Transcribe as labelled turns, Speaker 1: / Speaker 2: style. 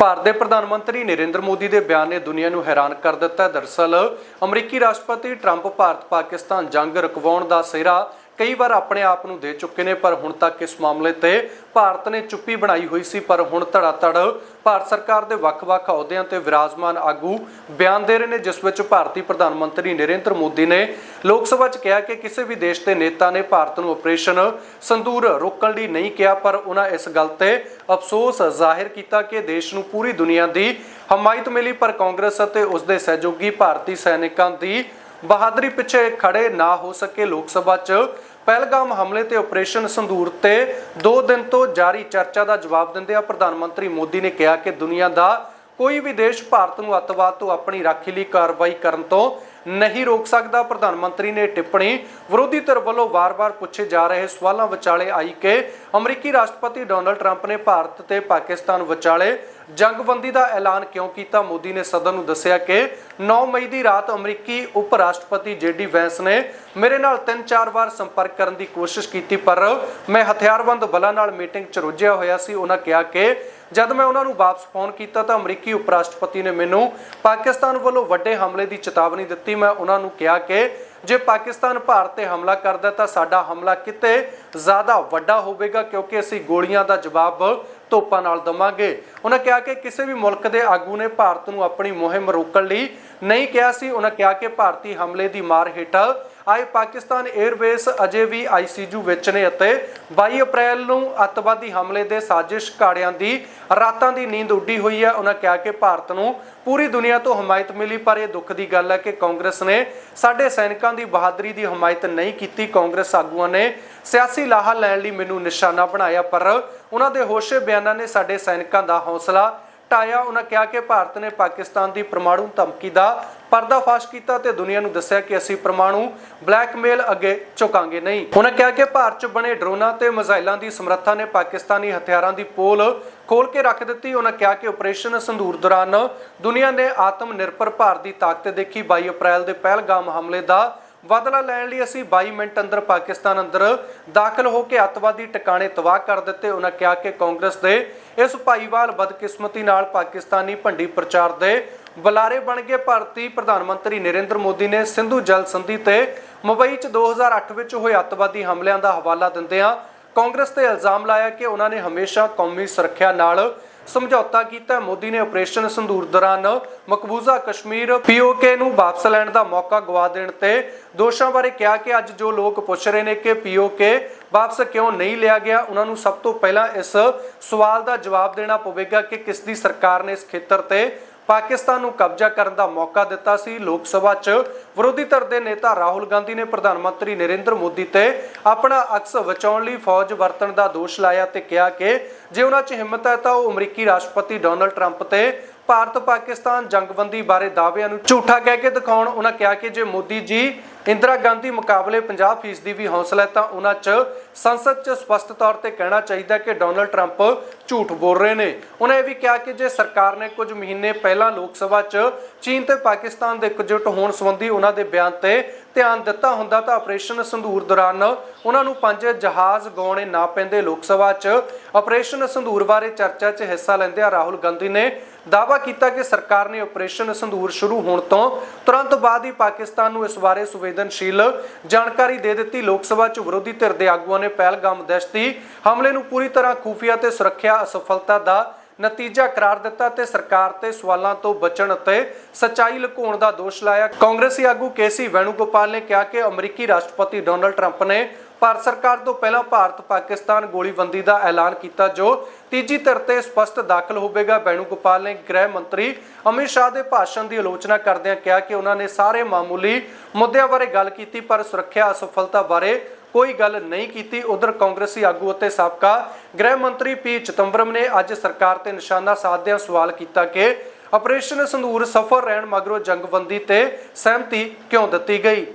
Speaker 1: ਭਾਰਤ ਦੇ ਪ੍ਰਧਾਨ ਮੰਤਰੀ ਨਰਿੰਦਰ ਮੋਦੀ ਦੇ ਬਿਆਨ ਨੇ ਦੁਨੀਆ ਨੂੰ ਹੈਰਾਨ ਕਰ ਦਿੱਤਾ ਹੈ। ਦਰਸਲ, ਅਮਰੀਕੀ ਰਾਸ਼ਟਰਪਤੀ ਟਰੰਪ ਭਾਰਤ ਪਾਕਿਸਤਾਨ ਜੰਗ ਰੁਕਵਾਉਣ ਦਾ ਸਿਹਰਾ ਕਈ ਵਾਰ ਆਪਣੇ ਆਪ ਨੂੰ ਦੇ ਚੁੱਕੇ ਨੇ, ਪਰ ਹੁਣ ਤੱਕ ਇਸ ਮਾਮਲੇ ਤੇ ਭਾਰਤ ਨੇ ਚੁੱਪੀ ਬਣਾਈ ਹੋਈ ਸੀ, ਪਰ ਹੁਣ ਧੜਾਧੜ ਭਾਰਤ ਸਰਕਾਰ ਦੇ ਵੱਖ-ਵੱਖ ਅਹੁਦਿਆਂ ਤੇ ਵਿਰਾਜਮਾਨ ਆਗੂ ਬਿਆਨ ਦੇ ਰਹੇ ਨੇ, ਜਿਸ ਵਿੱਚ ਭਾਰਤੀ ਪ੍ਰਧਾਨ ਮੰਤਰੀ ਨਰਿੰਦਰ ਮੋਦੀ ਨੇ ਲੋਕ ਸਭਾ 'ਚ ਕਿਹਾ ਕਿ ਕਿਸੇ ਵੀ ਦੇਸ਼ ਦੇ ਨੇਤਾ ਨੇ ਭਾਰਤ ਨੂੰ ਆਪਰੇਸ਼ਨ ਸੰਦੂਰ ਰੋਕਣ ਲਈ ਨਹੀਂ ਕਿਹਾ, ਪਰ ਉਹਨਾਂ ਇਸ ਗੱਲ ਤੇ ਅਫਸੋਸ ਜ਼ਾਹਿਰ ਕੀਤਾ ਕਿ ਦੇਸ਼ ਨੂੰ ਪੂਰੀ ਦੁਨੀਆ ਦੀ ਹਮਾਇਤ ਮਿਲੀ, ਪਰ ਕਾਂਗਰਸ ਅਤੇ ਉਸ ਦੇ ਸਹਿਯੋਗੀ ਭਾਰਤੀ ਸੈਨਿਕਾਂ ਦੀ ਬਹਾਦਰੀ ਪਿੱਛੇ ਖੜੇ ਨਾ ਹੋ ਸਕੇ ਲੋਕ ਸਭਾ 'ਚ। ਪਹਿਲਗਾਮ ਹਮਲੇ ਤੇ ਆਪਰੇਸ਼ਨ ਸੰਦੂਰ ਤੇ 2 ਦਿਨ ਤੋਂ ਜਾਰੀ ਚਰਚਾ ਦਾ ਜਵਾਬ ਦਿੰਦਿਆਂ ਪ੍ਰਧਾਨ ਮੰਤਰੀ ਮੋਦੀ ਨੇ ਕਿਹਾ ਕਿ ਦੁਨੀਆ ਦਾ ਕੋਈ ਵੀ ਦੇਸ਼ ਭਾਰਤ ਨੂੰ ਅੱਤਵਾਦ ਤੋਂ ਆਪਣੀ ਰਾਖੀ ਲਈ ਕਾਰਵਾਈ ਕਰਨ ਤੋਂ ਨਹੀਂ ਰੋਕ ਸਕਦਾ। ਪ੍ਰਧਾਨ ਮੰਤਰੀ ਨੇ ਟਿੱਪਣੀ ਵਿਰੋਧੀ ਧਿਰ ਵੱਲੋਂ ਵਾਰ-ਵਾਰ ਪੁੱਛੇ ਜਾ ਰਹੇ ਸਵਾਲਾਂ ਵਿਚਾਲੇ ਆਈ ਕਿ ਅਮਰੀਕੀ ਰਾਸ਼ਟਰਪਤੀ ਡੋਨਲਡ ਟਰੰਪ ਨੇ ਭਾਰਤ ਤੇ ਪਾਕਿਸਤਾਨ ਵਿਚਾਲੇ ਜੰਗਬੰਦੀ ਦਾ ਐਲਾਨ ਕਿਉਂ ਕੀਤਾ? ਮੋਦੀ ਨੇ ਸਦਨ ਨੂੰ ਦੱਸਿਆ ਕਿ 9 ਮਈ ਦੀ ਰਾਤ ਅਮਰੀਕੀ ਉਪ ਰਾਸ਼ਟਰਪਤੀ ਜੇਡੀ ਵੈਂਸ ਨੇ ਮੇਰੇ ਨਾਲ 3-4 ਵਾਰ ਸੰਪਰਕ ਕਰਨ ਦੀ ਕੋਸ਼ਿਸ਼ ਕੀਤੀ, ਪਰ ਮੈਂ ਹਥਿਆਰਬੰਦ ਬਲਾਂ ਨਾਲ ਮੀਟਿੰਗ 'ਚ ਰੁੱਝਿਆ ਹੋਇਆ ਸੀ। ਉਹਨਾਂ ਕਿਹਾ ਕਿ ਜਦ ਮੈਂ ਉਹਨਾਂ ਨੂੰ ਵਾਪਸ ਫੋਨ ਕੀਤਾ ਤਾਂ ਅਮਰੀਕੀ ਉਪ ਰਾਸ਼ਟਰਪਤੀ ਨੇ ਮੈਨੂੰ ਪਾਕਿਸਤਾਨ ਵੱਲੋਂ ਵੱਡੇ ਹਮਲੇ ਦੀ ਚੇਤਾਵਨੀ ਦਿੱਤੀ। ਮੈਂ ਉਹਨਾਂ ਨੂੰ ਕਿਹਾ ਕਿ ਜੇ ਪਾਕਿਸਤਾਨ ਭਾਰਤ ਤੇ ਹਮਲਾ ਕਰਦਾ ਤਾਂ ਸਾਡਾ ਹਮਲਾ ਕਿਤੇ ਜ਼ਿਆਦਾ ਵੱਡਾ ਹੋਵੇਗਾ ਕਿਉਂਕਿ ਅਸੀਂ ਗੋਲੀਆਂ ਦਾ ਜਵਾਬ ਤੋਪਾਂ ਨਾਲ ਦਵਾਂਗੇ। ਉਹਨਾਂ ਕਿਹਾ ਕਿ ਕਿਸੇ ਵੀ ਮੁਲਕ ਦੇ ਆਗੂ ਨੇ ਭਾਰਤ ਨੂੰ ਆਪਣੀ ਮੁਹਿੰਮ ਰੋਕਣ ਲਈ ਨਹੀਂ ਕਿਹਾ ਸੀ। ਉਹਨਾਂ ਕਿਹਾ ਕਿ ਭਾਰਤੀ ਹਮਲੇ ਦੀ ਮਾਰ ਹੇਠ ਆਏ ਪਾਕਿਸਤਾਨ 에ਅਰਵੇਸ ਅਜੇ ਵੀ ਆਈਸੀਯੂ ਵਿੱਚ ਨੇ ਅਤੇ 22 ਅਪ੍ਰੈਲ ਨੂੰ ਅੱਤਵਾਦੀ ਹਮਲੇ ਦੇ ਸਾਜ਼ਿਸ਼ ਘਾੜਿਆਂ ਦੀ ਰਾਤਾਂ ਦੀ ਨੀਂਦ ਉੱਡੀ ਹੋਈ ਹੈ। ਉਹਨਾਂ ਕਿਹਾ ਕਿ ਭਾਰਤ ਨੂੰ ਪੂਰੀ ਦੁਨੀਆ ਤੋਂ ਹਮਾਇਤ ਮਿਲੀ, ਪਰ ਇਹ ਦੁੱਖ ਦੀ ਗੱਲ ਹੈ ਕਿ ਕਾਂਗਰਸ ਨੇ ਸਾਡੇ ਸੈਨਿਕਾਂ ਦੀ ਬਹਾਦਰੀ ਦੀ ਹਮਾਇਤ ਨਹੀਂ ਕੀਤੀ। ਕਾਂਗਰਸ ਆਗੂਆਂ ਨੇ ਸਿਆਸੀ ਲਾਹਾ ਲੈਣ ਲਈ ਮੈਨੂੰ ਨਿਸ਼ਾਨਾ ਬਣਾਇਆ, ਪਰ ਉਹਨਾਂ ਦੇ ਹੋਸ਼ੇ ਬਿਆਨਾਂ ਨੇ ਸਾਡੇ ਸੈਨਿਕਾਂ ਦਾ ਹੌਸਲਾ ਟਾਇਆ ਉਹਨਾਂ ਕਿਹਾ ਕਿ ਭਾਰਤ ਨੇ ਪਾਕਿਸਤਾਨ ਦੀ ਪਰਮਾਣੂ ਧਮਕੀ ਦਾ ਪਰਦਾਫਾਸ਼ ਕੀਤਾ ਤੇ ਦੁਨੀਆ ਨੂੰ ਦੱਸਿਆ ਕਿ ਅਸੀਂ ਪਰਮਾਣੂ ਬਲੈਕਮੇਲ ਅੱਗੇ ਝੁਕਾਂਗੇ ਨਹੀਂ। ਉਹਨਾਂ ਕਿਹਾ ਕਿ ਭਾਰਤ 'ਚ ਬਣੇ ਡਰੋਨਾਂ ਤੇ ਮਿਜ਼ਾਈਲਾਂ ਦੀ ਸਮਰੱਥਾ ਨੇ ਪਾਕਿਸਤਾਨੀ ਹਥਿਆਰਾਂ ਦੀ ਪੋਲ ਖੋਲ ਕੇ ਰੱਖ ਦਿੱਤੀ। ਉਹਨਾਂ ਕਿਹਾ ਕਿ ਆਪਰੇਸ਼ਨ ਸੰਧੂਰ ਦੌਰਾਨ ਦੁਨੀਆ ਨੇ ਆਤਮ ਨਿਰਭਰ ਭਾਰਤ ਦੀ ਤਾਕਤ ਦੇਖੀ। 22 ਅਪ੍ਰੈਲ ਦੇ ਪਹਿਲਗਾਮ ਹਮਲੇ ਦਾ ਬਦਲਾ ਲੈਣ ਲਈ ਅਸੀਂ 22 ਮਿੰਟ ਅੰਦਰ ਪਾਕਿਸਤਾਨ ਅੰਦਰ ਦਾਖਲ ਹੋ ਕੇ ਅੱਤਵਾਦੀ ਟਿਕਾਣੇ ਤਬਾਹ ਕਰ ਦਿੱਤੇ। ਉਹਨਾਂ ਕਿਹਾ ਕਿ ਕਾਂਗਰਸ ਦੇ ਇਸ ਭਾਈਵਾਲ ਬਦਕਿਸਮਤੀ ਨਾਲ ਪਾਕਿਸਤਾਨੀ ਭੰਡੀ ਪ੍ਰਚਾਰ ਦੇ ਬੁਲਾਰੇ ਬਣ ਗਏ। ਭਾਰਤੀ ਪ੍ਰਧਾਨ ਮੰਤਰੀ ਨਰਿੰਦਰ ਮੋਦੀ ਨੇ ਸਿੰਧੂ ਜਲ ਸੰਧੀ ਤੇ ਮੁੰਬਈ 'ਚ 2008 ਵਿੱਚ ਹੋਏ ਅੱਤਵਾਦੀ ਹਮਲਿਆਂ ਦਾ ਹਵਾਲਾ ਦਿੰਦਿਆਂ ਕਾਂਗਰਸ ਤੇ ਇਲਜ਼ਾਮ ਲਾਇਆ ਕਿ ਉਹਨਾਂ ਨੇ ਹਮੇਸ਼ਾ ਕੌਮੀ ਸੁਰੱਖਿਆ ਨਾਲ ਸਮਝੌਤਾ ਕੀਤਾ। ਮੋਦੀ ਨੇ ਆਪਰੇਸ਼ਨ ਸੰਦੂਰ ਦੌਰਾਨ ਮਕਬੂਜ਼ਾ ਕਸ਼ਮੀਰ ਪੀਓਕੇ ਨੂੰ ਵਾਪਸ ਲੈਣ ਦਾ ਮੌਕਾ ਗਵਾ ਦੇਣ ਤੇ ਦੋਸ਼ਾਂ ਬਾਰੇ ਕਿਹਾ ਕਿ ਅੱਜ ਜੋ ਲੋਕ ਪੁੱਛ ਰਹੇ ਨੇ ਕਿ ਪੀਓਕੇ ਵਾਪਸ ਕਿਉਂ ਨਹੀਂ ਲਿਆ ਗਿਆ, ਉਹਨਾਂ ਨੂੰ ਸਭ ਤੋਂ ਪਹਿਲਾਂ ਇਸ ਸਵਾਲ ਦਾ ਜਵਾਬ ਦੇਣਾ ਪਵੇਗਾ ਕਿ ਕਿਸ ਦੀ ਸਰਕਾਰ ਨੇ ਇਸ ਖੇਤਰ ਤੇ ਪਾਕਿਸਤਾਨ ਨੂੰ ਕਬਜ਼ਾ ਕਰਨ ਦਾ ਮੌਕਾ ਦਿੱਤਾ ਸੀ। ਲੋਕ ਸਭਾ 'ਚ ਵਿਰੋਧੀ ਧਿਰ ਦੇ ਨੇਤਾ ਰਾਹੁਲ ਗਾਂਧੀ ਨੇ ਪ੍ਰਧਾਨ ਮੰਤਰੀ ਨਰਿੰਦਰ ਮੋਦੀ ਤੇ ਆਪਣਾ ਅਕਸ ਬਚਾਉਣ ਲਈ ਫੌਜ ਵਰਤਣ ਦਾ ਦੋਸ਼ ਲਾਇਆ ਤੇ ਕਿਹਾ ਕਿ ਜੇ ਉਹਨਾਂ 'ਚ ਹਿੰਮਤ ਹੈ ਤਾਂ ਉਹ ਅਮਰੀਕੀ ਰਾਸ਼ਟਰਪਤੀ ਡੋਨਲਡ ਟਰੰਪ ਤੇ ਭਾਰਤ ਪਾਕਿਸਤਾਨ ਜੰਗਬੰਦੀ ਬਾਰੇ ਦਾਅਵਿਆਂ ਨੂੰ ਝੂਠਾ ਕਹਿ ਕੇ ਦਿਖਾਉਣ, ਉਹਨਾਂ ਕਿਹਾ ਕਿ ਜੇ ਮੋਦੀ ਜੀ ਇੰਦਰਾ ਗਾਂਧੀ ਮੁਕਾਬਲੇ 50% ਦੀ ਵੀ ਹੌਸਲਾ ਹੈ, ਤਾਂ ਉਹਨਾਂ 'ਚ ਸੰਸਦ 'ਚ ਸਪਸ਼ਟ ਤੌਰ ਤੇ ਕਹਿਣਾ ਚਾਹੀਦਾ ਕਿ ਡੋਨਲਡ ਟਰੰਪ ਝੂਠ ਬੋਲ ਰਹੇ ਨੇ। ਉਹਨਾਂ ਇਹ ਵੀ ਕਿਹਾ ਕਿ ਜੇ ਸਰਕਾਰ ਨੇ ਕੁਝ ਮਹੀਨੇ ਪਹਿਲਾਂ ਲੋਕ ਸਭਾ 'ਚ ਚੀਨ ਤੇ ਪਾਕਿਸਤਾਨ ਦੇ ਇਕਜੁੱਟ ਹੋਣ ਸੰਬੰਧੀ ਉਹਨਾਂ ਦੇ ਬਿਆਨ ਤੇ ਧਿਆਨ ਦਿੱਤਾ ਹੁੰਦਾ ਤਾਂ ਆਪਰੇਸ਼ਨ ਸੰਧੂਰ ਦੌਰਾਨ ਉਹਨਾਂ ਨੂੰ ਪੰਜ ਜਹਾਜ਼ ਗਾਉਣੇ ਨਾ ਪੈਂਦੇ। ਲੋਕ ਸਭਾ 'ਚ ਆਪਰੇਸ਼ਨ ਸੰਦੂਰ ਬਾਰੇ ਚਰਚਾ 'ਚ ਹਿੱਸਾ ਲੈਂਦਿਆਂ ਰਾਹੁਲ ਗਾਂਧੀ ਨੇ ਦਾਅਵਾ ਕੀਤਾ ਕਿ ਸਰਕਾਰ ਨੇ ਆਪਰੇਸ਼ਨ ਸੰਧੂਰ ਸ਼ੁਰੂ ਹੋਣ ਤੋਂ ਤੁਰੰਤ ਬਾਅਦ ਹੀ ਪਾਕਿਸਤਾਨ ਨੂੰ ਇਸ ਬਾਰੇ ਸੰਵੇਦਨਸ਼ੀਲ ਜਾਣਕਾਰੀ ਦੇ ਦਿੱਤੀ। ਲੋਕ ਸਭਾ 'ਚ ਵਿਰੋਧੀ ਧਿਰ ਦੇ ਆਗੂਆਂ ਨੇ ਪਹਿਲਗਾਮ ਦਹਿਸ਼ਤੀ ਹਮਲੇ ਨੂੰ ਪੂਰੀ ਤਰ੍ਹਾਂ ਖੂਫੀਆ ਤੇ ਸੁਰੱਖਿਆ ਅਸਫਲਤਾ ਦਾ ਨਤੀਜਾ ਕਰਾਰ ਦਿੱਤਾ ਤੇ ਸਰਕਾਰ ਤੇ ਸਵਾਲਾਂ ਤੋਂ ਬਚਣ ਅਤੇ ਸੱਚਾਈ ਲੁਕਾਉਣ ਦਾ ਦੋਸ਼ ਲਾਇਆ। ਕਾਂਗਰਸੀ ਆਗੂ ਕੇਸੀ ਵੈਣੂਗੋਪਾਲ ਨੇ ਕਿਹਾ ਕਿ ਅਮਰੀਕੀ ਰਾਸ਼ਟਰਪਤੀ ਡੋਨਲਡ ਟਰੰਪ ਨੇ ਭਾਰਤ ਸਰਕਾਰ ਤੋਂ ਪਹਿਲਾਂ ਭਾਰਤ ਪਾਕਿਸਤਾਨ ਗੋਲੀਬੰਦੀ ਦਾ ਐਲਾਨ ਕੀਤਾ, ਜੋ ਤੀਜੀ ਧਿਰ ਤੇ ਸਪਸ਼ਟ ਦਾਖਲ ਹੋਵੇਗਾ। ਵੈਣੂਗੋਪਾਲ ਨੇ ਗ੍ਰਹਿ ਮੰਤਰੀ ਅਮਿਤ ਸ਼ਾਹ ਦੇ ਭਾਸ਼ਣ ਦੀ ਆਲੋਚਨਾ ਕਰਦਿਆਂ ਕਿਹਾ ਕਿ ਉਹਨਾਂ ਨੇ ਸਾਰੇ ਮਾਮੂਲੀ ਮੁੱਦਿਆਂ ਬਾਰੇ ਗੱਲ ਕੀਤੀ, ਪਰ ਸੁਰੱਖਿਆ ਅਸਫਲਤਾ ਬਾਰੇ ਕੋਈ ਗੱਲ ਨਹੀਂ ਕੀਤੀ। ਉਧਰ ਕਾਂਗਰਸੀ ਆਗੂ ਅਤੇ ਸਾਬਕਾ ਗ੍ਰਹਿ ਮੰਤਰੀ ਪੀ ਚਿਦੰਬਰਮ ਨੇ ਅੱਜ ਸਰਕਾਰ ਤੇ ਨਿਸ਼ਾਨਾ ਸਾਧਦਿਆਂ ਸਵਾਲ ਕੀਤਾ ਕਿ ਆਪਰੇਸ਼ਨ ਸੰਦੂਰ ਸਫਲ ਰਹਿਣ ਮਗਰੋਂ ਜੰਗਬੰਦੀ ਤੇ ਸਹਿਮਤੀ ਕਿਉਂ ਦਿੱਤੀ ਗਈ?